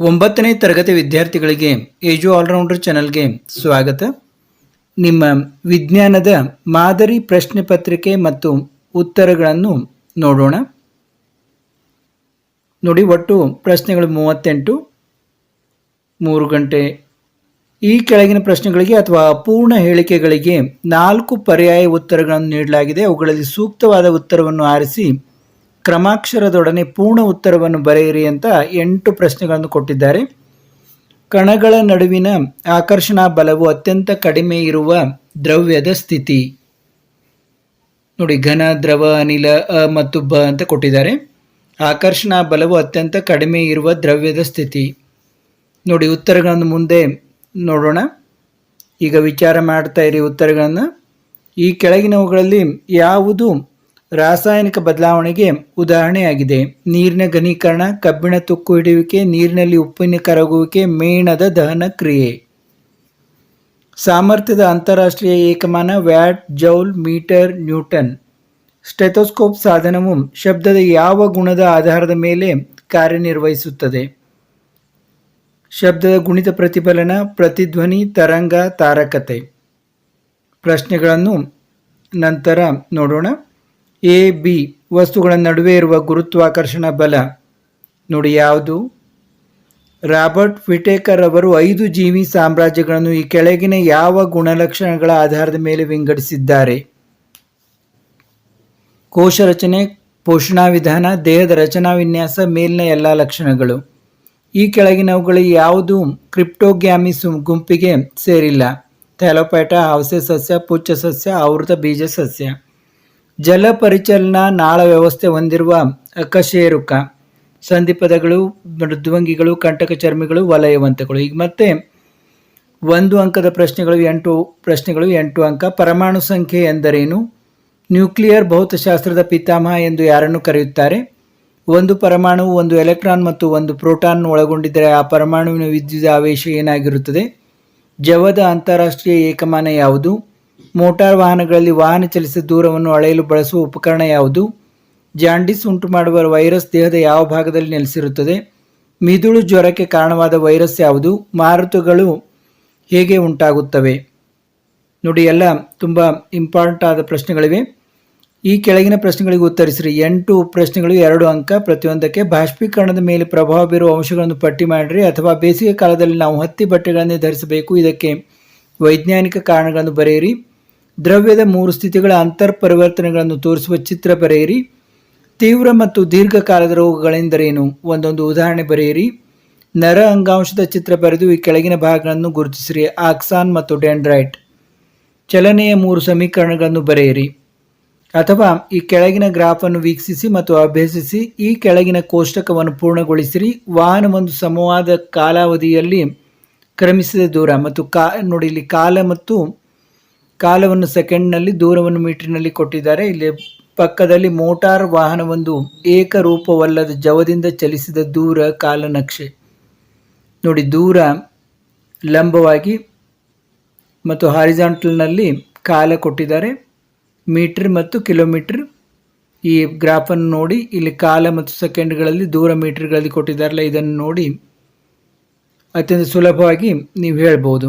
ಒಂಬತ್ತನೇ ತರಗತಿ ವಿದ್ಯಾರ್ಥಿಗಳಿಗೆ ಏಜು ಆಲ್ರೌಂಡರ್ ಚಾನಲ್ಗೆ ಸ್ವಾಗತ. ನಿಮ್ಮ ವಿಜ್ಞಾನದ ಮಾದರಿ ಪ್ರಶ್ನೆ ಪತ್ರಿಕೆ ಮತ್ತು ಉತ್ತರಗಳನ್ನು ನೋಡೋಣ. ನೋಡಿ, ಒಟ್ಟು ಪ್ರಶ್ನೆಗಳು ಮೂವತ್ತೆಂಟು, ಮೂರು ಗಂಟೆ. ಈ ಕೆಳಗಿನ ಪ್ರಶ್ನೆಗಳಿಗೆ ಅಥವಾ ಅಪೂರ್ಣ ಹೇಳಿಕೆಗಳಿಗೆ ನಾಲ್ಕು ಪರ್ಯಾಯ ಉತ್ತರಗಳನ್ನು ನೀಡಲಾಗಿದೆ. ಅವುಗಳಲ್ಲಿ ಸೂಕ್ತವಾದ ಉತ್ತರವನ್ನು ಆರಿಸಿ ಕ್ರಮಾಕ್ಷರದೊಡನೆ ಪೂರ್ಣ ಉತ್ತರವನ್ನು ಬರೆಯಿರಿ ಅಂತ ಎಂಟು ಪ್ರಶ್ನೆಗಳನ್ನು ಕೊಟ್ಟಿದ್ದಾರೆ. ಕಣಗಳ ನಡುವಿನ ಆಕರ್ಷಣಾ ಬಲವು ಅತ್ಯಂತ ಕಡಿಮೆ ಇರುವ ದ್ರವ್ಯದ ಸ್ಥಿತಿ. ನೋಡಿ, ಘನ, ದ್ರವ, ಅನಿಲ, ಅ ಮತ್ತು ಬ ಅಂತ ಕೊಟ್ಟಿದ್ದಾರೆ. ಆಕರ್ಷಣಾ ಬಲವು ಅತ್ಯಂತ ಕಡಿಮೆ ಇರುವ ದ್ರವ್ಯದ ಸ್ಥಿತಿ. ನೋಡಿ, ಉತ್ತರಗಳನ್ನು ಮುಂದೆ ನೋಡೋಣ. ಈಗ ವಿಚಾರ ಮಾಡ್ತಾ ಇರಿ ಉತ್ತರಗಳನ್ನು. ಈ ಕೆಳಗಿನವುಗಳಲ್ಲಿ ಯಾವುದು ರಾಸಾಯನಿಕ ಬದಲಾವಣೆಗೆ ಉದಾಹರಣೆಯಾಗಿದೆ. ನೀರಿನ ಘನೀಕರಣ, ಕಬ್ಬಿಣ ತುಕ್ಕು ಹಿಡಿಯುವಿಕೆ, ನೀರಿನಲ್ಲಿ ಉಪ್ಪಿನ ಕರಗುವಿಕೆ, ಮೇಣದ ದಹನ ಕ್ರಿಯೆ. ಸಾಮರ್ಥ್ಯದ ಅಂತಾರಾಷ್ಟ್ರೀಯ ಏಕಮಾನ watt, joule, metre, newton. Stethoscope ಸಾಧನವು ಶಬ್ದದ ಯಾವ ಗುಣದ ಆಧಾರದ ಮೇಲೆ ಕಾರ್ಯನಿರ್ವಹಿಸುತ್ತದೆ? ಶಬ್ದದ ಗುಣಿತ ಪ್ರತಿಫಲನ, ಪ್ರತಿಧ್ವನಿ, ತರಂಗ, ತಾರಕತೆ. ಪ್ರಶ್ನೆಗಳನ್ನು ನಂತರ ನೋಡೋಣ. ಎ, ಬಿ ವಸ್ತುಗಳ ನಡುವೆ ಇರುವ ಗುರುತ್ವಾಕರ್ಷಣ ಬಲ. ನೋಡಿ ಯಾವುದು? ರಾಬರ್ಟ್ ವಿಟೇಕರ್ ಅವರು ಐದು ಜೀವಿ ಸಾಮ್ರಾಜ್ಯಗಳನ್ನು ಈ ಕೆಳಗಿನ ಯಾವ ಗುಣಲಕ್ಷಣಗಳ ಆಧಾರದ ಮೇಲೆ ವಿಂಗಡಿಸಿದ್ದಾರೆ? ಕೋಶ ರಚನೆ ಪೋಷಣಾ ವಿಧಾನ ದೇಹದ ರಚನಾ ವಿನ್ಯಾಸ ಮೇಲಿನ ಎಲ್ಲ ಲಕ್ಷಣಗಳು. ಈ ಕೆಳಗಿನವುಗಳು ಯಾವುದು? ಕ್ರಿಪ್ಟೋಗ್ಯಾಮಿಸ್ ಗುಂಪಿಗೆ ಸೇರಿಲ್ಲ. ಥ್ಯಾಲೋಪೈಟ ಹೌಸೆ ಸಸ್ಯ, ಪುಚ್ಚ ಸಸ್ಯ, ಆವೃತ ಬೀಜ ಸಸ್ಯ. ಜಲ ಪರಿಚಲನಾ ನಾಳ ವ್ಯವಸ್ಥೆ ಹೊಂದಿರುವ ಅಕಶೇರುಕ ಸಂಧಿಪದಗಳು, ಮೃದ್ವಂಗಿಗಳು ಕಂಟಕ ಚರ್ಮಿಗಳು ವಲಯವಂತಗಳು. ಈಗ ಮತ್ತೆ ಒಂದು ಅಂಕದ ಪ್ರಶ್ನೆಗಳು, ಎಂಟು ಪ್ರಶ್ನೆಗಳು, ಎಂಟು ಅಂಕ. ಪರಮಾಣು ಸಂಖ್ಯೆ ಎಂದರೇನು? ನ್ಯೂಕ್ಲಿಯರ್ ಭೌತಶಾಸ್ತ್ರದ ಪಿತಾಮಹ ಎಂದು ಯಾರನ್ನು ಕರೆಯುತ್ತಾರೆ? ಒಂದು ಪರಮಾಣು, ಒಂದು ಎಲೆಕ್ಟ್ರಾನ್ ಮತ್ತು ಒಂದು ಪ್ರೋಟಾನ್ ಒಳಗೊಂಡಿದ್ದರೆ ಆ ಪರಮಾಣುವಿನ ವಿದ್ಯುತ್ ಆವೇಶ ಏನಾಗಿರುತ್ತದೆ? ಜವದ ಅಂತಾರಾಷ್ಟ್ರೀಯ ಏಕಮಾನ ಯಾವುದು? ಮೋಟಾರ್ ವಾಹನಗಳಲ್ಲಿ ವಾಹನ ಚಲಿಸಿದ ದೂರವನ್ನು ಅಳೆಯಲು ಬಳಸುವ ಉಪಕರಣ ಯಾವುದು? ಜಾಂಡಿಸ್ ಉಂಟು ಮಾಡುವ ವೈರಸ್ ದೇಹದ ಯಾವ ಭಾಗದಲ್ಲಿ ನೆಲೆಸಿರುತ್ತದೆ? ಮಿದುಳು ಜ್ವರಕ್ಕೆ ಕಾರಣವಾದ ವೈರಸ್ ಯಾವುದು? ಮಾರುತಗಳು ಹೇಗೆ ಉಂಟಾಗುತ್ತವೆ? ನೋಡಿ, ಎಲ್ಲ ತುಂಬ ಇಂಪಾರ್ಟೆಂಟ್ ಆದ ಪ್ರಶ್ನೆಗಳಿವೆ. ಈ ಕೆಳಗಿನ ಪ್ರಶ್ನೆಗಳಿಗೆ ಉತ್ತರಿಸಿರಿ. ಎಂಟು ಪ್ರಶ್ನೆಗಳು, ಎರಡು ಅಂಕ, ಪ್ರತಿಯೊಂದಕ್ಕೆ ಬಾಷ್ಪೀಕರಣದ ಮೇಲೆ ಪ್ರಭಾವ ಬೀರುವ ಅಂಶಗಳನ್ನು ಪಟ್ಟಿ ಮಾಡಿರಿ ಅಥವಾ ಬೇಸಿಗೆ ಕಾಲದಲ್ಲಿ ನಾವು ಹತ್ತಿ ಬಟ್ಟೆಗಳನ್ನೇ ಧರಿಸಬೇಕು, ಇದಕ್ಕೆ ವೈಜ್ಞಾನಿಕ ಕಾರಣಗಳನ್ನು ಬರೆಯಿರಿ. ದ್ರವ್ಯದ ಮೂರು ಸ್ಥಿತಿಗಳ ಅಂತರ್ ಪರಿವರ್ತನೆಗಳನ್ನು ತೋರಿಸುವ ಚಿತ್ರ ಬರೆಯಿರಿ. ತೀವ್ರ ಮತ್ತು ದೀರ್ಘಕಾಲದ ರೋಗಗಳೆಂದರೇನು? ಒಂದೊಂದು ಉದಾಹರಣೆ ಬರೆಯಿರಿ. ನರ ಅಂಗಾಂಶದ ಚಿತ್ರ ಬರೆದು ಈ ಕೆಳಗಿನ ಭಾಗಗಳನ್ನು ಗುರುತಿಸಿರಿ. ಆಕ್ಸಾನ್ ಮತ್ತು ಡೆಂಡ್ರೈಟ್. ಚಲನೆಯ ಮೂರು ಸಮೀಕರಣಗಳನ್ನು ಬರೆಯಿರಿ. ಅಥವಾ ಈ ಕೆಳಗಿನ ಗ್ರಾಫನ್ನು ವೀಕ್ಷಿಸಿ ಮತ್ತು ಅಭ್ಯಸಿಸಿ, ಈ ಕೆಳಗಿನ ಕೋಷ್ಟಕವನ್ನು ಪೂರ್ಣಗೊಳಿಸಿರಿ. ವಾಹನವೊಂದು ಸಮವಾದ ಕಾಲಾವಧಿಯಲ್ಲಿ ಕ್ರಮಿಸಿದ ದೂರ ಮತ್ತು ಕಾ ನೋಡಿ ಇಲ್ಲಿ ಕಾಲ ಮತ್ತು ಕಾಲವನ್ನು ಸೆಕೆಂಡ್ನಲ್ಲಿ, ದೂರವನ್ನು ಮೀಟರ್ನಲ್ಲಿ ಕೊಟ್ಟಿದ್ದಾರೆ. ಇಲ್ಲಿ ಪಕ್ಕದಲ್ಲಿ ಮೋಟಾರ್ ವಾಹನವೊಂದು ಏಕರೂಪವಲ್ಲದ ಜವದಿಂದ ಚಲಿಸಿದ ದೂರ ಕಾಲನಕ್ಷೆ. ನೋಡಿ, ದೂರ ಲಂಬವಾಗಿ ಮತ್ತು ಹಾರಿಜಾಂಟಲ್ನಲ್ಲಿ ಕಾಲ ಕೊಟ್ಟಿದ್ದಾರೆ. ಮೀಟರ್ ಮತ್ತು ಕಿಲೋಮೀಟರ್. ಈ ಗ್ರಾಫನ್ನು ನೋಡಿ, ಇಲ್ಲಿ ಕಾಲ ಮತ್ತು ಸೆಕೆಂಡ್ಗಳಲ್ಲಿ ದೂರ ಮೀಟರ್ಗಳಲ್ಲಿ ಕೊಟ್ಟಿದ್ದಾರಲ್ಲ, ಇದನ್ನು ನೋಡಿ ಅತ್ಯಂತ ಸುಲಭವಾಗಿ ನೀವು ಹೇಳ್ಬೋದು.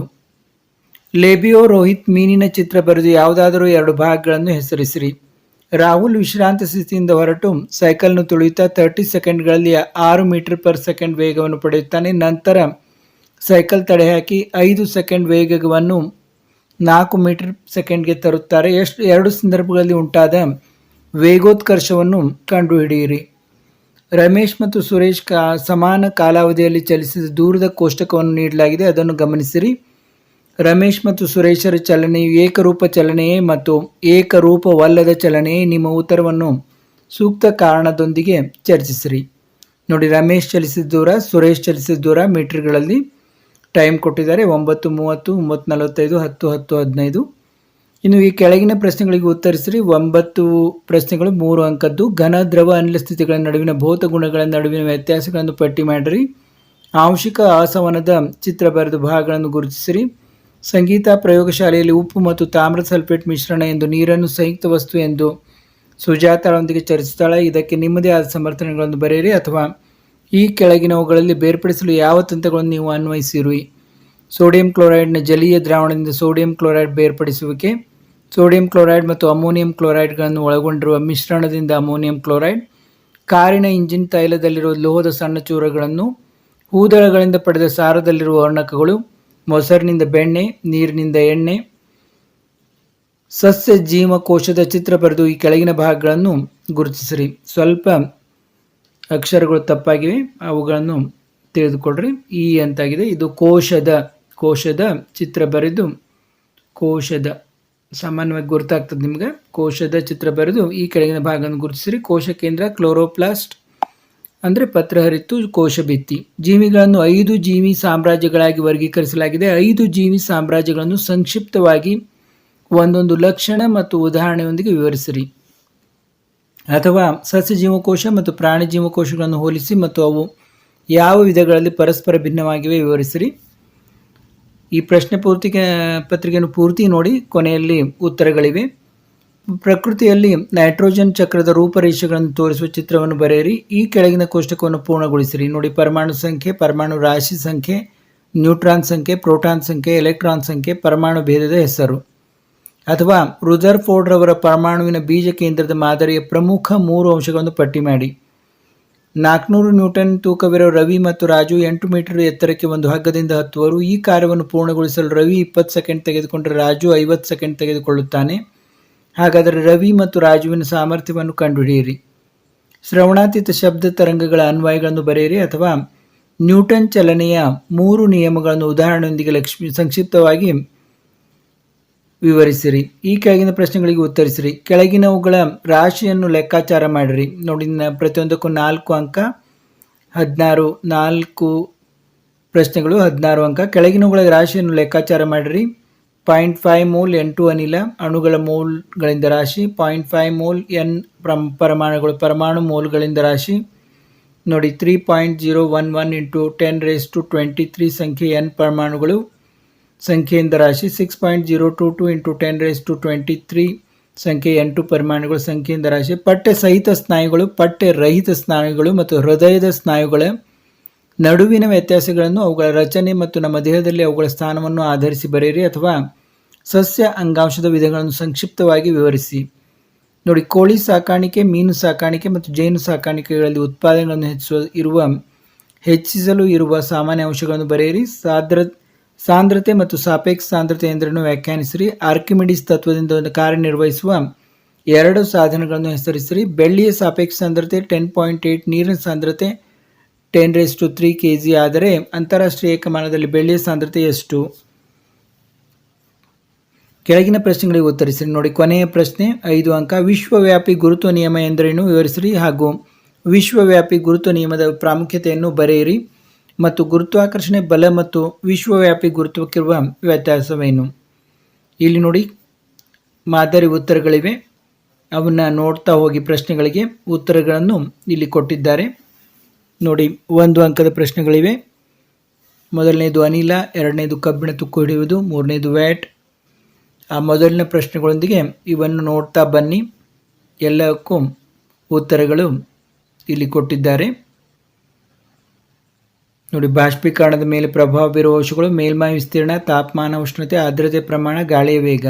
ಲೇಬಿಯೋ ರೋಹಿತ್ ಮೀನಿನ ಚಿತ್ರ ಬರೆದು ಯಾವುದಾದರೂ ಎರಡು ಭಾಗಗಳನ್ನು ಹೆಸರಿಸಿರಿ. ರಾಹುಲ್ ವಿಶ್ರಾಂತ ಸ್ಥಿತಿಯಿಂದ ಹೊರಟು ಸೈಕಲ್ನು ತುಳಿಯುತ್ತಾ ತರ್ಟಿ ಸೆಕೆಂಡ್ಗಳಲ್ಲಿ ಆರು ಮೀಟರ್ ಪರ್ ಸೆಕೆಂಡ್ ವೇಗವನ್ನು ಪಡೆಯುತ್ತಾನೆ. ನಂತರ ಸೈಕಲ್ ತಡೆ ಹಾಕಿ ಐದು ಸೆಕೆಂಡ್ ವೇಗವನ್ನು ನಾಲ್ಕು ಮೀಟರ್ ಸೆಕೆಂಡ್ಗೆ ತರುತ್ತಾರೆ. ಎಷ್ಟು ಎರಡು ಸಂದರ್ಭಗಳಲ್ಲಿ ಉಂಟಾದ ವೇಗೋತ್ಕರ್ಷವನ್ನು ಕಂಡುಹಿಡಿಯಿರಿ. ರಮೇಶ್ ಮತ್ತು ಸುರೇಶ್ ಕಾ ಸಮಾನ ಕಾಲಾವಧಿಯಲ್ಲಿ ಚಲಿಸಿದ ದೂರದ ಕೋಷ್ಟಕವನ್ನು ನೀಡಲಾಗಿದೆ. ಅದನ್ನು ಗಮನಿಸಿರಿ. ರಮೇಶ್ ಮತ್ತು ಸುರೇಶರ ಚಲನೆಯು ಏಕರೂಪ ಚಲನೆಯೇ ಮತ್ತು ಏಕರೂಪವಲ್ಲದ ಚಲನೆಯೇ ನಿಮ್ಮ ಉತ್ತರವನ್ನು ಸೂಕ್ತ ಕಾರಣದೊಂದಿಗೆ ಚರ್ಚಿಸಿರಿ. ನೋಡಿ, ರಮೇಶ್ ಚಲಿಸಿದ ದೂರ, ಸುರೇಶ್ ಚಲಿಸಿದ ದೂರ ಮೀಟರ್ಗಳಲ್ಲಿ ಟೈಮ್ ಕೊಟ್ಟಿದ್ದಾರೆ ಒಂಬತ್ತು ಮೂವತ್ತು ಒಂಬತ್ತು ನಲವತ್ತೈದು, ಹತ್ತು ಹತ್ತು, ಹದಿನೈದು. ಇನ್ನು ಈ ಕೆಳಗಿನ ಪ್ರಶ್ನೆಗಳಿಗೆ ಉತ್ತರಿಸಿರಿ. ಒಂಬತ್ತು ಪ್ರಶ್ನೆಗಳು ಮೂರು ಅಂಕದ್ದು. ಘನ, ದ್ರವ, ಅನಿಲ ಸ್ಥಿತಿಗಳ ನಡುವಿನ ಭೌತ ಗುಣಗಳ ನಡುವಿನ ವ್ಯತ್ಯಾಸಗಳನ್ನು ಪಟ್ಟಿ ಮಾಡಿರಿ. ಆಂಶಿಕ ಆಸವನದ ಚಿತ್ರ ಬರೆದು ಭಾಗಗಳನ್ನು ಗುರುತಿಸಿರಿ. ಸಂಗೀತ ಪ್ರಯೋಗಶಾಲೆಯಲ್ಲಿ ಉಪ್ಪು ಮತ್ತು ತಾಮ್ರ ಸಲ್ಫೇಟ್ ಮಿಶ್ರಣ ಎಂದು ನೀರನ್ನು ಸಂಯುಕ್ತ ವಸ್ತು ಎಂದು ಸುಜಾತಾಳೊಂದಿಗೆ ಚರ್ಚಿಸ್ತಾಳೆ ಇದಕ್ಕೆ ನಿಮ್ಮದೇ ಆದ ಸಮರ್ಥನೆಗಳನ್ನು ಬರೆಯಿರಿ ಅಥವಾ ಈ ಕೆಳಗಿನವುಗಳಲ್ಲಿ ಬೇರ್ಪಡಿಸಲು ಯಾವ ತಂತ್ರಗಳನ್ನು ನೀವು ಅನ್ವಯಿಸಿರುವಿ? ಸೋಡಿಯಂ ಕ್ಲೋರೈಡ್ನ ಜಲೀಯ ದ್ರಾವಣದಿಂದ ಸೋಡಿಯಂ ಕ್ಲೋರೈಡ್ ಬೇರ್ಪಡಿಸುವಿಕೆ. ಸೋಡಿಯಂ ಕ್ಲೋರೈಡ್ ಮತ್ತು ಅಮೋನಿಯಂ ಕ್ಲೋರೈಡ್ಗಳನ್ನು ಒಳಗೊಂಡಿರುವ ಮಿಶ್ರಣದಿಂದ ಅಮೋನಿಯಂ ಕ್ಲೋರೈಡ್. ಕಾರಿನ ಇಂಜಿನ್ ತೈಲದಲ್ಲಿರುವ ಲೋಹದ ಸಣ್ಣ ಚೂರುಗಳನ್ನು, ಹೂದಳಗಳಿಂದ ಪಡೆದ ಸಾರದಲ್ಲಿರುವ ವರ್ಣಕಗಳು ಮೊಸರಿನಿಂದ ಬೆಣ್ಣೆ, ನೀರಿನಿಂದ ಎಣ್ಣೆ, ಸಸ್ಯ ಜೀವಕೋಶದ ಚಿತ್ರ ಬರೆದು ಈ ಕೆಳಗಿನ ಭಾಗಗಳನ್ನು ಗುರುತಿಸಿರಿ. ಸ್ವಲ್ಪ ಅಕ್ಷರಗಳು ತಪ್ಪಾಗಿವೆ, ಅವುಗಳನ್ನು ತಿಳಿದುಕೊಳ್ಳ್ರಿ. ಈ ಅಂತಾಗಿದೆ, ಇದು ಕೋಶದ ಕೋಶದ ಚಿತ್ರ ಬರೆದು, ಕೋಶದ, ಸಾಮಾನ್ಯವಾಗಿ ಗುರುತಾಗ್ತದೆ ನಿಮ್ಗೆ. ಕೋಶದ ಚಿತ್ರ ಬರೆದು ಈ ಕೆಳಗಿನ ಭಾಗವನ್ನು ಗುರುತಿಸಿರಿ. ಕೋಶ ಕೇಂದ್ರ, ಕ್ಲೋರೋಪ್ಲಾಸ್ಟ್ ಅಂದರೆ ಪತ್ರಹರಿತ್ತು ಕೋಶ ಭಿತ್ತಿ ಜೀವಿಗಳನ್ನು ಐದು ಜೀವಿ ಸಾಮ್ರಾಜ್ಯಗಳಾಗಿ ವರ್ಗೀಕರಿಸಲಾಗಿದೆ. ಐದು ಜೀವಿ ಸಾಮ್ರಾಜ್ಯಗಳನ್ನು ಸಂಕ್ಷಿಪ್ತವಾಗಿ ಒಂದೊಂದು ಲಕ್ಷಣ ಮತ್ತು ಉದಾಹರಣೆಯೊಂದಿಗೆ ವಿವರಿಸಿರಿ. ಅಥವಾ ಸಸ್ಯ ಜೀವಕೋಶ ಮತ್ತು ಪ್ರಾಣಿ ಜೀವಕೋಶಗಳನ್ನು ಹೋಲಿಸಿ ಮತ್ತು ಅವು ಯಾವ ವಿಧಗಳಲ್ಲಿ ಪರಸ್ಪರ ಭಿನ್ನವಾಗಿವೆ ವಿವರಿಸಿರಿ. ಈ ಪ್ರಶ್ನೆ ಪೂರ್ತಿ ಪತ್ರಿಕೆಯನ್ನು ಪೂರ್ತಿ ನೋಡಿ ಕೊನೆಯಲ್ಲಿ ಉತ್ತರಗಳಿವೆ. ಪ್ರಕೃತಿಯಲ್ಲಿ ನೈಟ್ರೋಜನ್ ಚಕ್ರದ ರೂಪರೇಷೆಗಳನ್ನು ತೋರಿಸುವ ಚಿತ್ರವನ್ನು ಬರೆಯಿರಿ. ಈ ಕೆಳಗಿನ ಕೋಷ್ಟಕವನ್ನು ಪೂರ್ಣಗೊಳಿಸಿರಿ. ನೋಡಿ, ಪರಮಾಣು ಸಂಖ್ಯೆ, ಪರಮಾಣು ರಾಶಿ ಸಂಖ್ಯೆ, ನ್ಯೂಟ್ರಾನ್ ಸಂಖ್ಯೆ, ಪ್ರೋಟಾನ್ ಸಂಖ್ಯೆ, ಎಲೆಕ್ಟ್ರಾನ್ ಸಂಖ್ಯೆ, ಪರಮಾಣು ಭೇದದ ಹೆಸರು. ಅಥವಾ ರುದರ್ ಫೋರ್ಡ್ರವರ ಪರಮಾಣುವಿನ ಬೀಜ ಕೇಂದ್ರದ ಮಾದರಿಯ ಪ್ರಮುಖ ಮೂರು ಅಂಶಗಳನ್ನು ಪಟ್ಟಿ ಮಾಡಿ. ನಾಲ್ಕುನೂರು ನ್ಯೂಟನ್ ತೂಕವಿರೋ ರವಿ ಮತ್ತು ರಾಜು ಎಂಟು ಮೀಟರ್ ಎತ್ತರಕ್ಕೆ ಒಂದು ಹಗ್ಗದಿಂದ ಹತ್ತುವರು. ಈ ಕಾರ್ಯವನ್ನು ಪೂರ್ಣಗೊಳಿಸಲು ರವಿ ಇಪ್ಪತ್ತು ಸೆಕೆಂಡ್ ತೆಗೆದುಕೊಂಡರೆ ರಾಜು ಐವತ್ತು ಸೆಕೆಂಡ್ ತೆಗೆದುಕೊಳ್ಳುತ್ತಾನೆ. ಹಾಗಾದರೆ ರವಿ ಮತ್ತು ರಾಜುವಿನ ಸಾಮರ್ಥ್ಯವನ್ನು ಕಂಡುಹಿಡಿಯಿರಿ. ಶ್ರವಣಾತೀತ ಶಬ್ದ ತರಂಗಗಳ ಅನ್ವಯಗಳನ್ನು ಬರೆಯಿರಿ ಅಥವಾ ನ್ಯೂಟನ್ ಚಲನೆಯ ಮೂರು ನಿಯಮಗಳನ್ನು ಉದಾಹರಣೆಯೊಂದಿಗೆ ಲಕ್ಷ್ಮಿ ಸಂಕ್ಷಿಪ್ತವಾಗಿ ವಿವರಿಸಿರಿ. ಈ ಕೆಳಗಿನ ಪ್ರಶ್ನೆಗಳಿಗೆ ಉತ್ತರಿಸಿರಿ. ಕೆಳಗಿನವುಗಳ ರಾಶಿಯನ್ನು ಲೆಕ್ಕಾಚಾರ ಮಾಡಿರಿ. ನೋಡಿ ಪ್ರತಿಯೊಂದಕ್ಕೂ ನಾಲ್ಕು ಅಂಕ, ಹದಿನಾರು, ನಾಲ್ಕು ಪ್ರಶ್ನೆಗಳು, ಹದಿನಾರು ಅಂಕ. ಕೆಳಗಿನವುಗಳ ರಾಶಿಯನ್ನು ಲೆಕ್ಕಾಚಾರ ಮಾಡಿರಿ. ಪಾಯಿಂಟ್ ಫೈವ್ ಮೋಲ್ ಎಂಟು ಅನಿಲ, ಅಣುಗಳ ಮೋಲ್ಗಳಿಂದ ರಾಶಿ, ಪಾಯಿಂಟ್ ಫೈವ್ ಮೋಲ್ ಎನ್ ಪರಮಾಣುಗಳು, ಪರಮಾಣು ಮೋಲ್ಗಳಿಂದ ರಾಶಿ. ನೋಡಿ three point zero one one into ten raise to twenty three ಸಂಖ್ಯೆ ಎನ್ ಪರಮಾಣುಗಳು ಸಂಖ್ಯೆಯಿಂದ ರಾಶಿ. Six point zero two two into ten raise to twenty three ಸಂಖ್ಯೆ ಎಂಟು ಪರಮಾಣುಗಳ ಸಂಖ್ಯೆಯಿಂದ ರಾಶಿ. ಪಟ್ಟೆ ಸಹಿತ ಸ್ನಾಯುಗಳು, ಪಟ್ಟೆ ರಹಿತ ಸ್ನಾಯುಗಳು ಮತ್ತು ಹೃದಯದ ಸ್ನಾಯುಗಳ ನಡುವಿನ ವ್ಯತ್ಯಾಸಗಳನ್ನು ಅವುಗಳ ರಚನೆ ಮತ್ತು ನಮ್ಮ ದೇಹದಲ್ಲಿ ಅವುಗಳ ಸ್ಥಾನವನ್ನು ಆಧರಿಸಿ ಬರೆಯಿರಿ ಅಥವಾ ಸಸ್ಯ ಅಂಗಾಂಶದ ವಿಧಗಳನ್ನು ಸಂಕ್ಷಿಪ್ತವಾಗಿ ವಿವರಿಸಿ. ನೋಡಿ, ಕೋಳಿ ಸಾಕಾಣಿಕೆ, ಮೀನು ಸಾಕಾಣಿಕೆ ಮತ್ತು ಜೇನು ಸಾಕಾಣಿಕೆಗಳಲ್ಲಿ ಉತ್ಪಾದನೆಗಳನ್ನು ಹೆಚ್ಚಿಸುವ, ಇರುವ, ಹೆಚ್ಚಿಸಲು ಇರುವ ಸಾಮಾನ್ಯ ಅಂಶಗಳನ್ನು ಬರೆಯಿರಿ. ಸಾಧ್ರ ಸಾಂದ್ರತೆ ಮತ್ತು ಸಾಪೇಕ್ಷ ಸಾಂದ್ರತೆ ಎಂದರನ್ನು ವ್ಯಾಖ್ಯಾನಿಸಿರಿ. ಆರ್ಕಿಮಿಡಿಸ್ ತತ್ವದಿಂದ ಕಾರ್ಯನಿರ್ವಹಿಸುವ ಎರಡು ಸಾಧನಗಳನ್ನು ಹೆಸರಿಸಿರಿ. ಬೆಳ್ಳಿಯ ಸಾಪೇಕ್ಷ ಸಾಂದ್ರತೆ ಟೆನ್ ಪಾಯಿಂಟ್ ಏಯ್ಟ್ ನೀರಿನ ಸಾಂದ್ರತೆ ten raise to three K G ಆದರೆ ಅಂತಾರಾಷ್ಟ್ರೀಯ ಏಕಮಾನದಲ್ಲಿ ಬೆಳ್ಳಿಯ ಸಾಂದ್ರತೆ ಎಷ್ಟು? ಕೆಳಗಿನ ಪ್ರಶ್ನೆಗಳಿಗೆ ಉತ್ತರಿಸಿರಿ. ನೋಡಿ, ಕೊನೆಯ ಪ್ರಶ್ನೆ, ಐದು ಅಂಕ. ವಿಶ್ವವ್ಯಾಪಿ ಗುರುತ್ವ ನಿಯಮ ಎಂದರೇನು? ವಿವರಿಸಿರಿ. ಹಾಗೂ ವಿಶ್ವವ್ಯಾಪಿ ಗುರುತ್ವ ನಿಯಮದ ಪ್ರಾಮುಖ್ಯತೆಯನ್ನು ಬರೆಯಿರಿ. ಮತ್ತು ಗುರುತ್ವಾಕರ್ಷಣೆ ಬಲ ಮತ್ತು ವಿಶ್ವವ್ಯಾಪಿ ಗುರುತ್ವಕ್ಕಿರುವ ವ್ಯತ್ಯಾಸವೇನು? ಇಲ್ಲಿ ನೋಡಿ, ಮಾದರಿ ಉತ್ತರಗಳಿವೆ. ಅವನ್ನು ನೋಡ್ತಾ ಹೋಗಿ ಪ್ರಶ್ನೆಗಳಿಗೆ ಉತ್ತರಗಳನ್ನು ಇಲ್ಲಿ ಕೊಟ್ಟಿದ್ದಾರೆ. ನೋಡಿ, ಒಂದು ಅಂಕದ ಪ್ರಶ್ನೆಗಳಿವೆ. ಮೊದಲನೇದು ಅನಿಲ, ಎರಡನೇದು ಕಬ್ಬಿಣ ತುಕ್ಕು ಹಿಡಿಯುವುದು, ಮೂರನೇದು ವ್ಯಾಟ್. ಆ ಮೊದಲನೇ ಪ್ರಶ್ನೆಗಳೊಂದಿಗೆ ಇವನ್ನು ನೋಡ್ತಾ ಬನ್ನಿ. ಎಲ್ಲಕ್ಕೂ ಉತ್ತರಗಳು ಇಲ್ಲಿ ಕೊಟ್ಟಿದ್ದಾರೆ. ನೋಡಿ, ಬಾಷ್ಪೀಕರಣದ ಮೇಲೆ ಪ್ರಭಾವ ಬೀರುವ ಅಂಶಗಳು, ಮೇಲ್ಮೈ ವಿಸ್ತೀರ್ಣ, ತಾಪಮಾನ, ಉಷ್ಣತೆ, ಆರ್ದ್ರತೆ, ಪ್ರಮಾಣ, ಗಾಳಿಯ ವೇಗ.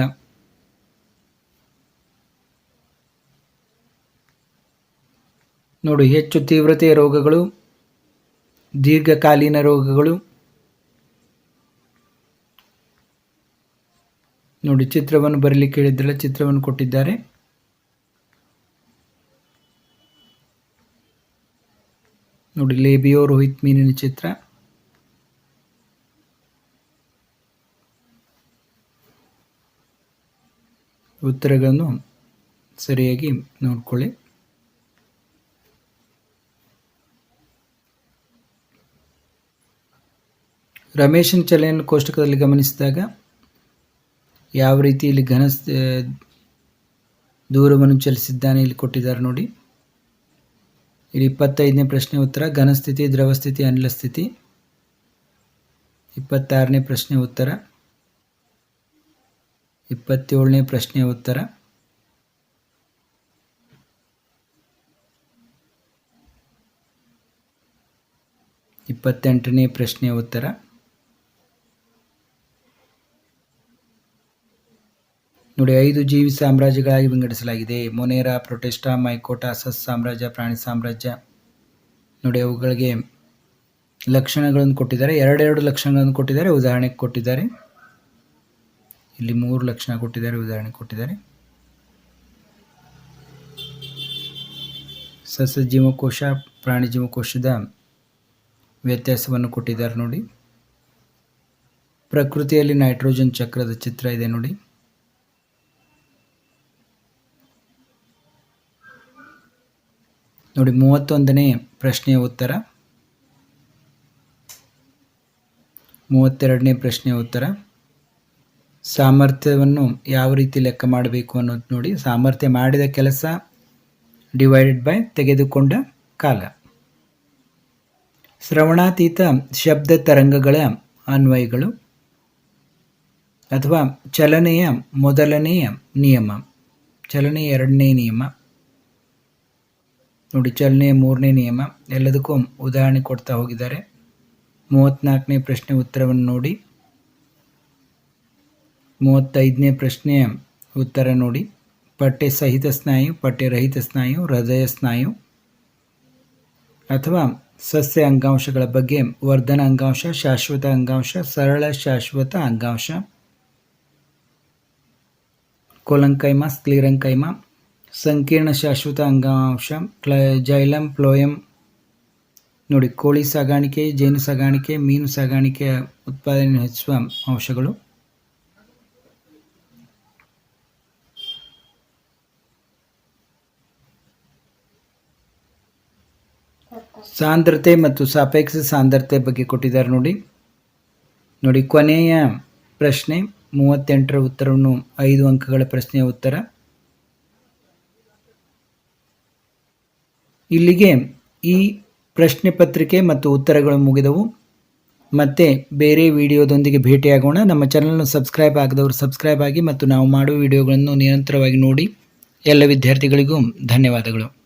ನೋಡಿ, ಹೆಚ್ಚು ತೀವ್ರತೆಯ ರೋಗಗಳು ದೀರ್ಘಕಾಲೀನ ರೋಗಗಳು. ನೋಡಿ, ಚಿತ್ರವನ್ನು ಬರಲಿಕ್ಕೆ ಹೇಳಿದ್ರಲ್ಲ, ಚಿತ್ರವನ್ನು ಕೊಟ್ಟಿದ್ದಾರೆ. ನೋಡಿ, ಲೇಬಿಯೋ ರೋಹಿತ್ ಮೀನಿನ ಚಿತ್ರ. ಉತ್ತರಗಳನ್ನು ಸರಿಯಾಗಿ ನೋಡ್ಕೊಳ್ಳಿ. ರಮೇಶನ್ ಚಲೆಯನ್ನು ಕೋಷ್ಟಕದಲ್ಲಿ ಗಮನಿಸಿದಾಗ ಯಾವ ರೀತಿ ಇಲ್ಲಿ ಘನ ದೂರವನ್ನು ಚಲಿಸಿದ್ದಾನೆ ಇಲ್ಲಿ ಕೊಟ್ಟಿದ್ದಾರೆ ನೋಡಿ. ಇಲ್ಲಿ ಇಪ್ಪತ್ತೈದನೇ ಪ್ರಶ್ನೆ ಉತ್ತರ ಘನಸ್ಥಿತಿ ದ್ರವಸ್ಥಿತಿ ಅನಿಲ ಸ್ಥಿತಿ. ಇಪ್ಪತ್ತಾರನೇ ಪ್ರಶ್ನೆ ಉತ್ತರ. ಇಪ್ಪತ್ತೇಳನೇ ಪ್ರಶ್ನೆ ಉತ್ತರ. ಇಪ್ಪತ್ತೆಂಟನೇ ಪ್ರಶ್ನೆ ಉತ್ತರ. ನೋಡಿ, ಐದು ಜೀವಿ ಸಾಮ್ರಾಜ್ಯಗಳಾಗಿ ವಿಂಗಡಿಸಲಾಗಿದೆ. ಮೊನೇರಾ ಪ್ರೊಟೆಸ್ಟಾ, ಮೈಕೋಟಾ, ಸಸ್ ಸಾಮ್ರಾಜ್ಯ, ಪ್ರಾಣಿ ಸಾಮ್ರಾಜ್ಯ. ನೋಡಿ, ಅವುಗಳಿಗೆ ಲಕ್ಷಣಗಳನ್ನು ಕೊಟ್ಟಿದ್ದಾರೆ. ಎರಡೆರಡು ಲಕ್ಷಣಗಳನ್ನು ಕೊಟ್ಟಿದ್ದಾರೆ. ಉದಾಹರಣೆಗೆ ಕೊಟ್ಟಿದ್ದಾರೆ. ಇಲ್ಲಿ ಮೂರು ಲಕ್ಷಣ ಕೊಟ್ಟಿದ್ದಾರೆ. ಉದಾಹರಣೆ ಕೊಟ್ಟಿದ್ದಾರೆ. ಸಸ್ಯ ಜೀವಕೋಶ, ಪ್ರಾಣಿ ಜೀವಕೋಶದ ವ್ಯತ್ಯಾಸವನ್ನು ಕೊಟ್ಟಿದ್ದಾರೆ ನೋಡಿ. ಪ್ರಕೃತಿಯಲ್ಲಿ ನೈಟ್ರೋಜನ್ ಚಕ್ರದ ಚಿತ್ರ ಇದೆ ನೋಡಿ. ನೋಡಿ, ಮೂವತ್ತೊಂದನೇ ಪ್ರಶ್ನೆಯ ಉತ್ತರ. ಮೂವತ್ತೆರಡನೇ ಪ್ರಶ್ನೆಯ ಉತ್ತರ. ಸಾಮರ್ಥ್ಯವನ್ನು ಯಾವ ರೀತಿ ಲೆಕ್ಕ ಮಾಡಬೇಕು ಅನ್ನೋದು ನೋಡಿ. ಸಾಮರ್ಥ್ಯ ಮಾಡಿದ ಕೆಲಸ ಡಿವೈಡೆಡ್ ಬೈ ತೆಗೆದುಕೊಂಡ ಕಾಲ. ಶ್ರವಣಾತೀತ ಶಬ್ದ ತರಂಗಗಳ ಅನ್ವಯಗಳು ಅಥವಾ ಚಲನೆಯ ಮೊದಲನೆಯ ನಿಯಮ. ಚಲನೆಯ ಎರಡನೇ ನಿಯಮ. ನೋಡಿ ಚಲನೆಯ ಮೂರನೇ ನಿಯಮ. ಎಲ್ಲದಕ್ಕೂ ಉದಾಹರಣೆ ಕೊಡ್ತಾ ಹೋಗಿದ್ದಾರೆ. ಮೂವತ್ತ್ನಾಲ್ಕನೇ ಪ್ರಶ್ನೆ ಉತ್ತರವನ್ನು ನೋಡಿ. ಮೂವತ್ತೈದನೇ ಪ್ರಶ್ನೆಯ ಉತ್ತರ ನೋಡಿ. ಪಠ್ಯ ಸಹಿತ ಸ್ನಾಯು ಪಠ್ಯರಹಿತ ಸ್ನಾಯು, ಹೃದಯ ಸ್ನಾಯು ಅಥವಾ ಸಸ್ಯ ಅಂಗಾಂಶಗಳ ಬಗ್ಗೆ ವರ್ಧನ ಅಂಗಾಂಶ, ಶಾಶ್ವತ ಅಂಗಾಂಶ, ಸರಳ ಶಾಶ್ವತ ಅಂಗಾಂಶ. ಕೊಲಂಕೈಮ ಸ್ಕ್ಲಿರಂಕೈಮ ಸಂಕೀರ್ಣ ಶಾಶ್ವತ ಅಂಗಾಂಶ, ಕ್ಲ, ಜೈಲಂ, ಪ್ಲೋಯಂ. ನೋಡಿ, ಕೋಳಿ ಸಾಗಾಣಿಕೆ, ಜೇನು ಸಾಗಾಣಿಕೆ, ಮೀನು ಸಾಗಾಣಿಕೆ ಉತ್ಪಾದನೆ ಹೆಚ್ಚುವ ಅಂಶಗಳು. ಸಾಂದ್ರತೆ ಮತ್ತು ಸಾಪೇಕ್ಷ ಸಾಂದ್ರತೆ ಬಗ್ಗೆ ಕೊಟ್ಟಿದ್ದಾರೆ ನೋಡಿ. ನೋಡಿ, ಕೊನೆಯ ಪ್ರಶ್ನೆ, ಮೂವತ್ತೆಂಟರ ಉತ್ತರವನ್ನು ಐದು ಅಂಕಗಳ ಪ್ರಶ್ನೆಯ ಉತ್ತರ. ಇಲ್ಲಿಗೆ ಈ ಪ್ರಶ್ನೆ ಪತ್ರಿಕೆ ಮತ್ತು ಉತ್ತರಗಳು ಮುಗಿದವು. ಮತ್ತೆ ಬೇರೆ ವಿಡಿಯೋದೊಂದಿಗೆ ಭೇಟಿಯಾಗೋಣ. ನಮ್ಮ ಚಾನಲ್ನ ಸಬ್ಸ್ಕ್ರೈಬ್ ಆಗದವರು ಸಬ್ಸ್ಕ್ರೈಬ್ ಆಗಿ ಮತ್ತು ನಾವು ಮಾಡುವ ವಿಡಿಯೋಗಳನ್ನು ನಿರಂತರವಾಗಿ ನೋಡಿ. ಎಲ್ಲ ವಿದ್ಯಾರ್ಥಿಗಳಿಗೂ ಧನ್ಯವಾದಗಳು.